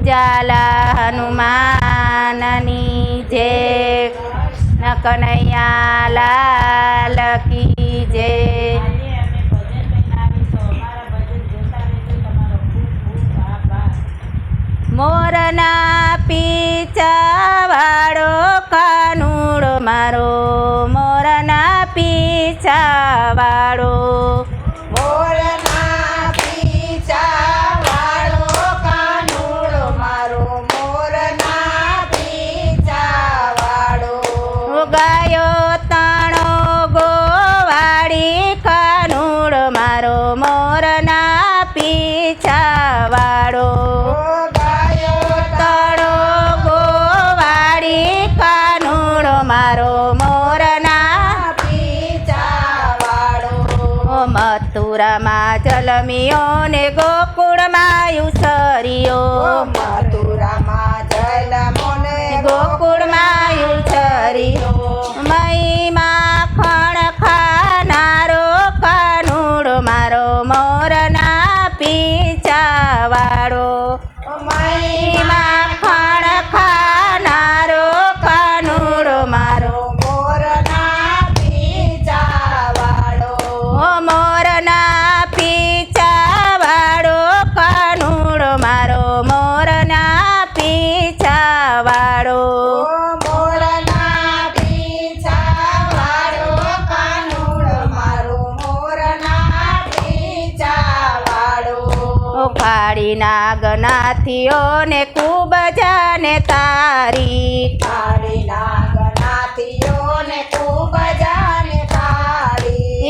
ઉજાલા હનુમાનની જે કનૈયા લાલ કી જે મોરના રમ્યો ને ગોકુળમાં ઉછર્યો મથુરામાં જલમો ને ગોકુળમાં ઉછર્યો મય કાળીના ગનાથીઓને ખૂબ જાને તારી. કાળીના ગનાથીઓને ખૂબ જાને તારી.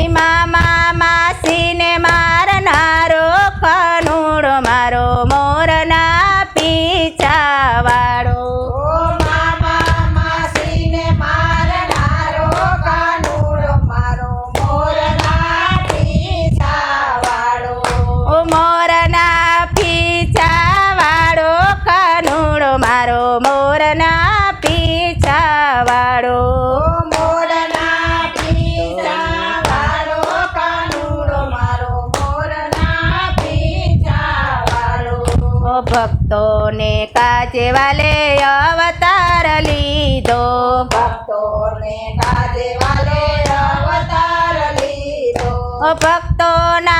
ભક્તોને કાજે વાલે અવતાર લીધો. ભક્તોને કાજે વાલે અવતાર લીધો. ભક્તોના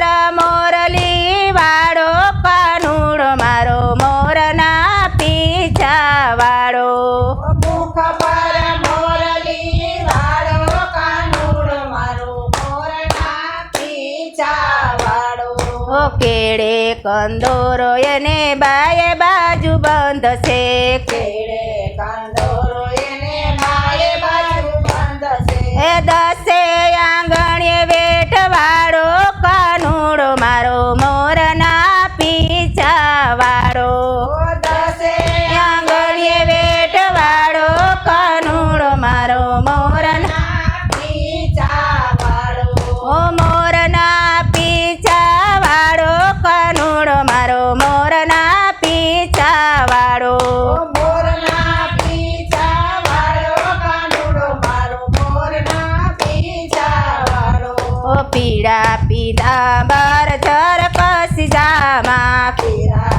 કેળે કંદોરો એને બાય બાજુ બંધ છે કેળે કંદોરો એને બાય બાજુ બંધ છે એ પીતાંબર ઝર પસી જામા પીરા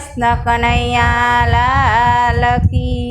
કૃષ્ણ કનૈયા લાલ કી